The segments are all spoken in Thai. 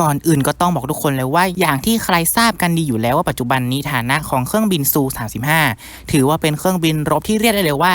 ก่อนอื่นก็ต้องบอกทุกคนเลยว่าอย่างที่ใครทราบกันดีอยู่แล้วว่าปัจจุบันนี้ฐานะของเครื่องบินซู 35 ถือว่าเป็นเครื่องบินรบที่เรียกได้เลยว่า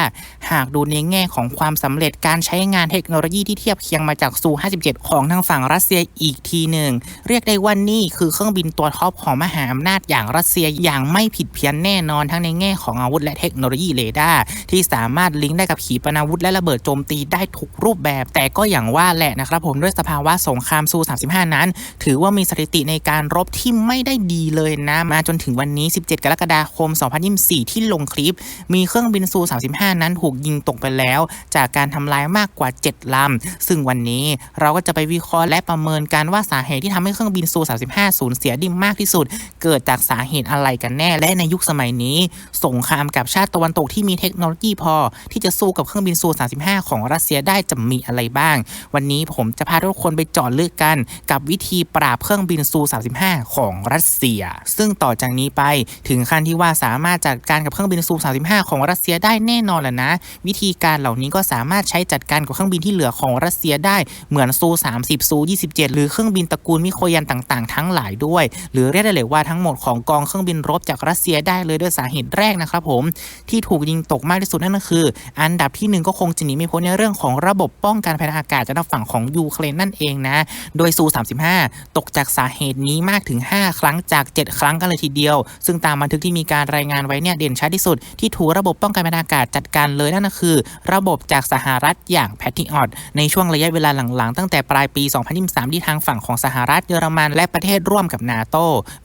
หากดูในแง่ของความสำเร็จการใช้งานเทคโนโลยีที่เทียบเคียงมาจากซู 57 ของทางฝั่งรัสเซียอีกทีหนึ่ง เรียกได้ว่านี่คือเครื่องบินตัวท็อปของมหาอำนาจอย่างรัสเซียอย่างไม่ผิดเพี้ยนแน่นอนทั้งในแง่ของอาวุธและเทคโนโลยีเรดาร์ที่สามารถลิงก์ได้กับขีปนาวุธและระเบิดโจมตีได้ทุกรูปแบบ แต่ก็อย่างว่าแหละนะครับผมด้วยสภาวะสงครามซู 35 นั้นถือว่ามีสถิติในการรบที่ไม่ได้ดีเลยนะ มาจนถึงวันนี้ 17 กรกฎาคม 2024 ที่ลงคลิป มีเครื่องบินซู 35 นั้นถูกยิงตกไปแล้ว จากการทำลายมากกว่า 7 ลำ ซึ่งวันนี้เราก็จะไปวิเคราะห์และประเมินกันว่าสาเหตุที่ทำให้เครื่องบินซู 35 สูญเสียดิมมากที่สุด เกิดจากสาเหตุอะไรกันแน่ และในยุคสมัยนี้ สงครามกับชาติตะวันตกที่มีเทคโนโลยีพอ ที่จะสู้กับเครื่องบินซู 35 ของรัสเซียได้จะมีอะไรบ้าง วันนี้ผมจะพาทุกคนไปเจาะลึกกันกับวิธีปราบเครื่องบินซู 35 ของรัสเซีย ซึ่งต่อจากนี้ไปถึงขั้นที่ว่าสามารถจัดการกับเครื่องบินซู 35 ของรัสเซียได้แน่นอนแหละนะ วิธีการเหล่านี้ก็สามารถใช้จัดการกับเครื่องบินที่เหลือของรัสเซียได้เหมือนซู 30 ซู 27 หรือเครื่องบินตระกูลมิโคยันต่างๆ ทั้งหลายด้วย หรือเรียกได้เลยว่าทั้งหมดของกองเครื่องบินรบจากรัสเซียได้เลยด้วยสาเหตุแรกนะครับผมที่ถูกยิงตกมากที่สุดนั่นก็คือ อันดับที่หนึ่งก็คงจะหนีไม่พ้นในเรื่องของระบบป้องกันภัยทางอากาศจากฝั่งของยูเครนนั่นเองนะ โดยซู 35ตกจากสาเหตุนี้มากถึง 5 ครั้งจาก 7 ครั้งกันเลยทีเดียว ซึ่งตามบันทึกที่มีการรายงานไว้เนี่ยเด่นชัดที่สุด ที่ถูกระบบป้องกันภัยากาศจัดการเลยนั่นก็คือ ระบบจากสหรัฐอย่างแพท i ออ t ในช่วงระยะเวลาหลังๆ ตั้งแต่ปลายปี 2023 ที่ทางฝั่งของสหรัฐเยอรมันและประเทศร่วมกับนาโต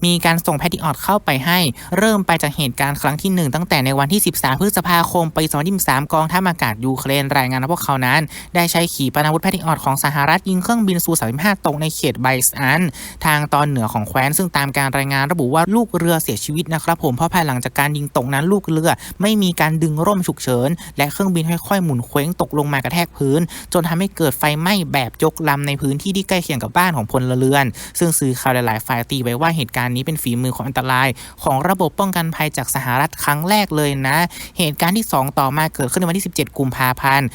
มีการส่งแพท i ออ t เข้าไปให้ เริ่มไปจากเหตุการณ์ครั้งที่ 1 ตั้งแต่ในวันที่ 13 พฤษภาคมปี 2023 กองทัพอากาศยูเครนรายงานว่าพวกเขานั้น ได้ใช้ขีปนาวุธแพท i ออ t ของสหรัฐยิงเครื่องบินซู 35 ตกในเขตไบสัน ทางตอนเหนือของแคว้น ซึ่งตามการรายงานระบุว่าลูกเรือเสียชีวิตนะครับผมเพราะภายหลังจากการยิงตกนั้นลูกเรือไม่มีการดึงร่มฉุกเฉิน และเครื่องบินค่อยๆหมุนเคว้งตกลงมากระแทกพื้น จนทำให้เกิดไฟไหม้แบบยกลำในพื้นที่ที่ใกล้เคียงกับบ้านของพลเรือน ซึ่งสื่อข่าวหลายๆฝ่ายตีไว้ว่าเหตุการณ์นี้เป็นฝีมือของอันตราย ของระบบป้องกันภัยจากสหรัฐครั้งแรกเลยนะ เหตุการณ์ที่ 2 ต่อมาเกิดขึ้นในวันที่ 17 กุมภาพันธ์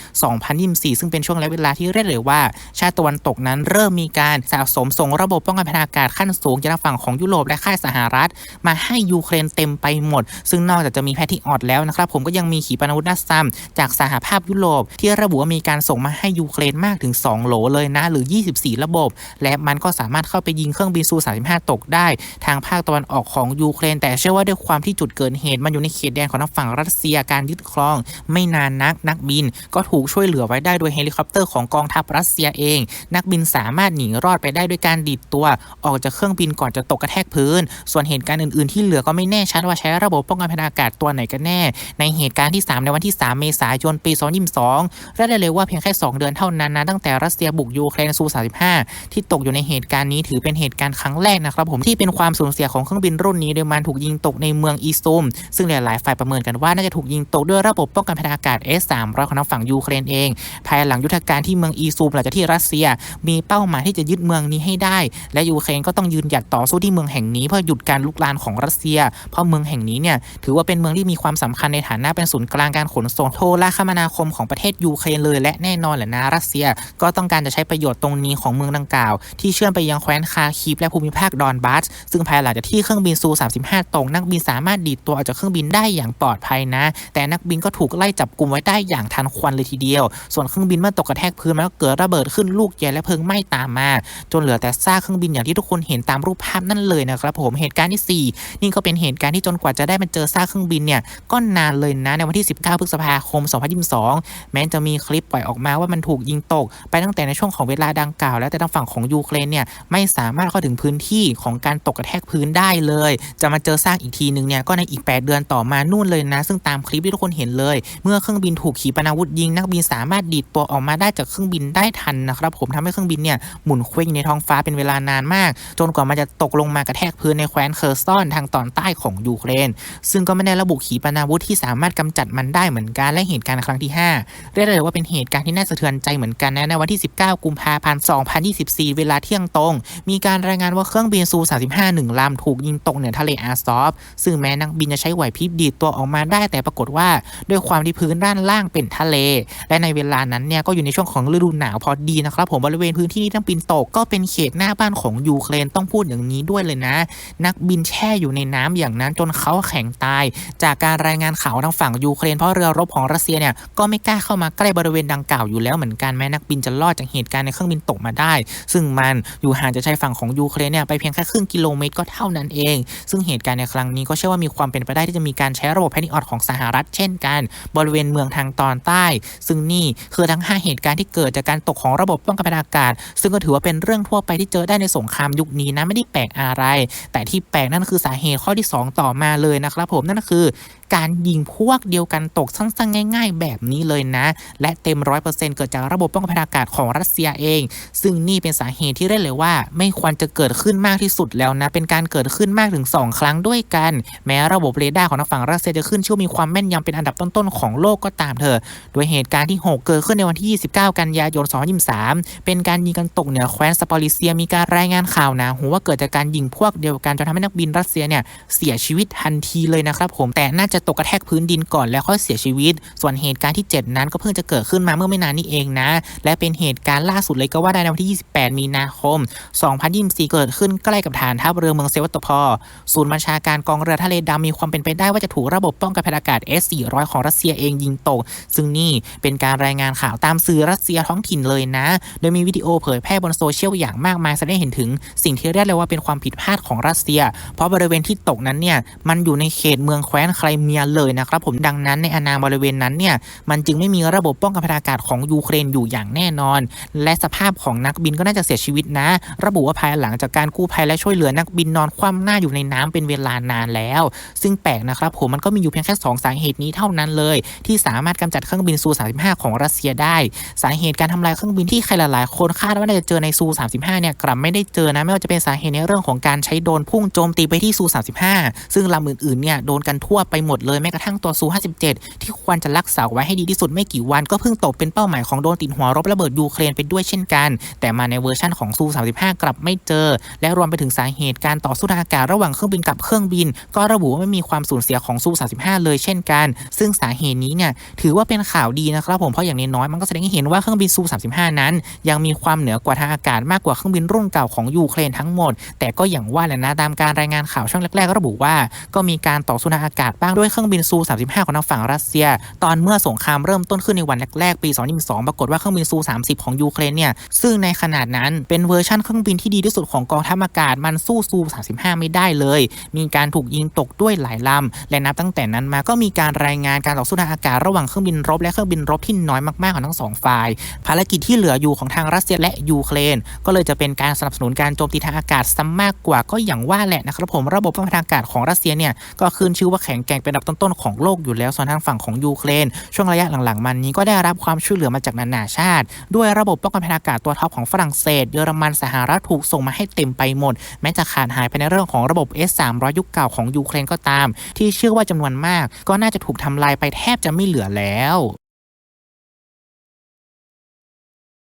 2024 ซึ่งเป็นช่วงระยะเวลาที่เรียกเลยว่า ชาติตะวันตกนั้นเริ่มมีการสะสมส่งระบบป้องกันภัยทางอากาศขั้นสูงจากฝั่งของยุโรปและค่ายสหรัฐ มาให้ยูเครนเต็มไปหมด ซึ่งนอกจากจะมีแพทที่ออดแล้วนะครับผมก็ยังมีขีปนาวุธนัสซัมจากสหภาพยุโรป ที่ระบุว่ามีการส่งมาให้ยูเครนมากถึง 2 โหลเลยนะ หรือ 24 ระบบ และมันก็สามารถเข้าไปยิงเครื่องบินซู 35 ตกได้ ทางภาคตะวันออกของยูเครน แต่เชื่อว่าด้วยความที่จุดเกิดเหตุ มันอยู่ในเขตแดนของทางฝั่งรัสเซียการยึดครอง ไม่นานนักนักบิน ก็ถูกช่วยเหลือไว้ได้โดยเฮลิคอปเตอร์ของกองทัพรัสเซียเอง นักบินสามารถหนีรอดไปได้ด้วยการดีดตัวออกจากเครื่องบินก่อนจะตกกระแทกพื้น ส่วนเหตุการณ์อื่นๆ ที่เหลือก็ไม่แน่ชัดว่าใช้ระบบป้องกันภัยอากาศตัวไหนกันแน่ ในเหตุการณ์ที่ 3 ในวันที่ 3 เมษายนปี2022และได้เลยว่าเพียงแค่ 2 เดือนเท่านั้นนะตั้งแต่รัสเซียบุกยูเครนซู35ที่ตกอยู่ในเหตุการณ์นี้ถือเป็นเหตุการณ์ครั้งแรกนะครับผมที่เป็นความสูญเสียของเครื่องบินรุ่นนี้โดยมันถูกยิงตกในเมืองอีซูม ซึ่งหลายๆฝ่ายประเมินกันว่าน่าจะถูกยิงตกด้วยระบบป้องกันภัยอากาศ S300 ของทางฝั่งยูเครนเอง ภายหลังยุทธการที่เมืองอีซูมหลังจากที่รัสเซีย มีเป้าหมายที่จะยึดเมืองนี้ให้ได้ และยูเครนก็ต้องยืนหยัดต่อสู้ที่เมืองแห่งนี้เพื่อหยุดการลุกลามของรัสเซีย เพราะเมืองแห่งนี้เนี่ยถือว่าเป็นเมืองที่มีความสำคัญในฐานะเป็นศูนย์กลางการขนส่งโทรคมนาคมของประเทศยูเครนเลยและแน่นอนแหละนะรัสเซีย ก็ต้องการจะใช้ประโยชน์ตรงนี้ของเมืองดังกล่าว ที่เชื่อมไปยังแคว้นคาคีฟและภูมิภาคดอนบัสซึ่งภายหลังจากที่เครื่องบินซู 35 ตรงนักบินสามารถดีดตัวออกจากเครื่องบินได้อย่างปลอดภัยนะ แต่นักบินก็ถูกไล่จับกลุ่มไว้ได้อย่างทันควันเลยทีเดียว ส่วนเครื่องบินเมื่อตกกระแทกพื้นมันก็เกิดระเบิดขึ้นลูกใหญ่และเพลิงไหม้ตามมา จนเหลือแต่ซากเครื่องบินอย่างที่ทุกคนเห็นตามรูปภาพนั่นเลยนะครับผมเหตุการณ์ที่ 4 นี่ก็เป็นเหตุการณ์ที่จนกว่าจะได้มาเจอซากเครื่องบินเนี่ยก็นานเลยนะในวันที่ 19 พฤษภาคม 2022 แม้จะมีคลิปปล่อยออกมาว่ามันถูกยิงตก ไปตั้งแต่ในช่วงของเวลาดังกล่าว แล้วแต่ทางฝั่งของยูเครนเนี่ยไม่สามารถเข้าถึงพื้นที่ของการตกกระแทกพื้นได้เลย จะมาเจอซากอีกทีหนึ่งเนี่ยก็ในอีก 8 เดือนต่อมานู่นเลยนะ ซึ่งตามคลิปที่ทุกคนเห็นเลย เมื่อเครื่องบินถูกขีปนาวุธยิงนักบินสามารถดีดตัวออกมาได้จากเครื่องบินได้ทันนะครับผมทำให้เครื่องบินเนี่ยหมุนเคว้งในท้องฟ้าเป็นเวลานานมาก จนกว่ามันจะตกลงมากระแทกพื้นในแคว้นเคอร์ซอนทางตอนใต้ของยูเครน ซึ่งก็ไม่ได้ระบุขีปนาวุธที่สามารถกำจัดมันได้เหมือนกันและเหตุการณ์ครั้งที่ 5 เรียกได้ว่าเป็นเหตุการณ์ที่น่าสะเทือนใจเหมือนกันนะในวันที่ 19 กุมภาพันธ์ 2024 เวลาเที่ยงตรง มีการรายงานว่าเครื่องบินซู 35 หนึ่งลำถูกยิงตกเหนือทะเลอาซอฟซึ่งแม้นักบินจะใช้ไหวพริบดีดตัวออกมาได้ แต่ปรากฏว่าด้วยความที่พื้นด้านล่างเป็นทะเล และในเวลานั้นเนี่ยก็อยู่ในช่วงของฤดูหนาวพอดีนะครับผมบริเวณพื้นที่ที่นักบินตกก็เป็นเขตตหน้าบ้านของยูเครนต้องพูดอย่างนี้ด้วยเลยนะ นักบินแช่อยู่ในน้ำอย่างนั้นจนเขาแข็งตาย จากการรายงานข่าวทางฝั่งยูเครนเพราะเรือรบของรัสเซียเนี่ยก็ไม่กล้าเข้ามาใกล้บริเวณดังกล่าวอยู่แล้วเหมือนกันแม้นักบินจะรอดจากเหตุการณ์ในเครื่องบินตกมาได้ ซึ่งมันอยู่ห่างจากชายฝั่งของยูเครนเนี่ยไปเพียงแค่ครึ่งกิโลเมตรก็เท่านั้นเอง ซึ่งเหตุการณ์ในครั้งนี้ก็เชื่อว่ามีความเป็นไปได้ที่จะมีการใช้ระบบแพนิออดของสหรัฐเช่นกัน บริเวณเมืองทางตอนใต้ ซึ่งนี่คือทั้ง 5 เหตุการณ์ที่เกิดจากการตกของระบบป้องกันอากาศ ซึ่งก็ถือว่าเป็นเรื่องทั่วไปที่เจอได้ในสงครามยุคนี้นะไม่ได้แปลกอะไร แต่ที่แปลกนั่นคือสาเหตุข้อที่ 2 ต่อมาเลยนะครับผมนั่นก็คือ การยิงพวกเดียวกันตกสั้นๆง่าย ๆ แบบนี้เลยนะ และเต็มร้อยเปอร์เซ็นต์เกิดจากระบบป้องกันอากาศของรัสเซียเอง ซึ่งนี่เป็นสาเหตุที่เรียกเลยว่า ไม่ควรจะเกิดขึ้นมากที่สุดแล้วนะ เป็นการเกิดขึ้นมากถึง 2 ครั้งด้วยกัน แม้ระบบเรดาร์ของทางฝั่งรัสเซียจะขึ้นชื่อมีความแม่นยำเป็นอันดับต้นๆของโลกก็ตามเถอะโดยเหตุการณ์ที่ 6 เกิดขึ้นในวันที่ 29 กันยายน 2023 เป็นการยิงกันตกเหนือแคว้นสปอริเซียมีการรายงานข่าวนะหูว่าเกิดจากการยิงพวกเดียวกันจนทำให้นักบินรัสเซียเนี่ยเสียชีวิตทันทีเลยนะครับผมแต่น่าจะตกกระแทกพื้นดินก่อนแล้วค่อยเสียชีวิต ส่วนเหตุการณ์ที่ 7 นั้นก็เพิ่งจะเกิดขึ้นมาเมื่อไม่นานนี้เองนะ และเป็นเหตุการณ์ล่าสุดเลยก็ว่าได้ในวันที่ 28 มีนาคม 2024 เกิดขึ้นใกล้กับฐานทัพเรือเมืองเซวัตโพอร์ศูนย์บัญชาการกองเรือทะเลดำมีความเป็นไปได้ว่าจะถูกระบบป้องกันภัยอากาศ S-400 ของรัสเซียเองยิงตก ซึ่งนี่เป็นการรายงานข่าวตามสื่อรัสเซียท้องถิ่นเลยนะ โดยมีวิดีโอเผยแพร่บนโซเชียลอย่างมากมายแสดงเห็นถึง สิ่งที่เรียกเลยว่าเป็นความผิดพลาดของรัสเซีย เพราะบริเวณที่ตกนั้นเนี่ยมันอยู่ในเขตเมืองแคว้นไครเมียเลยนะครับผมดังนั้นในอนาบริเวณนั้นเนี่ยมันจึงไม่มีระบบป้องกันภัยอากาศของยูเครนอยู่อย่างแน่นอน และสภาพของนักบินก็น่าจะเสียชีวิตนะ ระบุว่าภายหลังจากการกู้ภัยและช่วยเหลือนักบินนอนคว่ำหน้าอยู่ในน้ำเป็นเวลานานแล้ว ซึ่งแปลกนะครับผมมันก็มีอยู่เพียงแค่สองสาเหตุนี้เท่านั้นเลย ที่สามารถกำจัดเครื่องบินซู 35 ของรัสเซียได้ สาเหตุการทำลายเครื่องบินที่ใครหลายๆคนคาดว่าจะเจอในซู 35 เนี่ยกลับไม่ได้เจอนะไม่ว่าจะเป็นสาเหตุในเรื่องของการใช้โดนพุ่งโจมตีไปที่ซู 35 ซึ่งลำอื่นๆเนี่ยโดนกันทั่วไปหมดมดเลยแม้กระทั่งตัวซู57 ที่ควรจะรักษาไว้ให้ดีที่สุดไม่กี่วัน ก็เพิ่งตกเป็นเป้าหมายของโดนติดหัวรบระเบิดยูเครนไปด้วยเช่นกัน แต่มาในเวอร์ชั่นของซู35 กลับไม่เจอ และรวมไปถึงสาเหตุการต่อสู้ทางอากาศระหว่างเครื่องบินกับเครื่องบิน ก็ระบุว่าไม่มีความสูญเสียของซู35 เลยเช่นกัน ซึ่งสาเหตุนี้เนี่ยถือว่าเป็นข่าวดีนะครับผมเพราะอย่างน้อยๆมันก็แสดงให้เห็นว่าเครื่องบินซู35นั้น ยังมีความเหนือกว่าทางอากาศมากกว่าเครื่องบินรุ่นเก่าของยูเครนทั้งหมด แต่ก็อย่างว่าแหละนะตามการรายงานข่าวช่วงแรกๆก็ระบุว่า ก็มีการต่อสู้ทางอากาศบ้างด้วยเครื่องบินซู 35 ของทางฝั่งรัสเซีย ตอนเมื่อสงครามเริ่มต้นขึ้นในวันแรกๆ ปี 2022 ปรากฏว่าเครื่องบินซู 30 ของยูเครนเนี่ย ซึ่งในขนาดนั้นเป็นเวอร์ชั่นเครื่องบินที่ดีที่สุดของกองทัพอากาศ มันสู้ซู 35 ไม่ได้เลย มีการถูกยิงตกด้วยหลายลำ และนับตั้งแต่นั้นมาก็มีการรายงานการต่อสู้ทางอากาศระหว่างเครื่องบินรบและเครื่องบินรบที่น้อยมากๆของทั้งสองฝ่าย ภารกิจที่เหลืออยู่ของทางรัสเซียและยูเครน ก็เลยจะเป็นการสนับสนุนการโจมตีทางอากาศซ้ำมากกว่าก็อย่างว่าแหละนะครับผมระบบป้องกันอากาศของรัสเซียเนี่ยก็ขึ้นชื่อว่าแข็งแกร่งเป็นอันดับต้นๆของโลกอยู่แล้วส่วนทางฝั่งของยูเครน ช่วงระยะหลังๆมันนี้ก็ได้รับความช่วยเหลือมาจากนานาชาติ ด้วยระบบป้องกันภัยอากาศตัวท็อปของฝรั่งเศส เยอรมันสหรัฐถูกส่งมาให้เต็มไปหมด แม้จะขาดหายไปในเรื่องของระบบ S300 ยุคเก่าของยูเครนก็ตาม ที่เชื่อว่าจำนวนมาก ก็น่าจะถูกทำลายไปแทบจะไม่เหลือแล้ว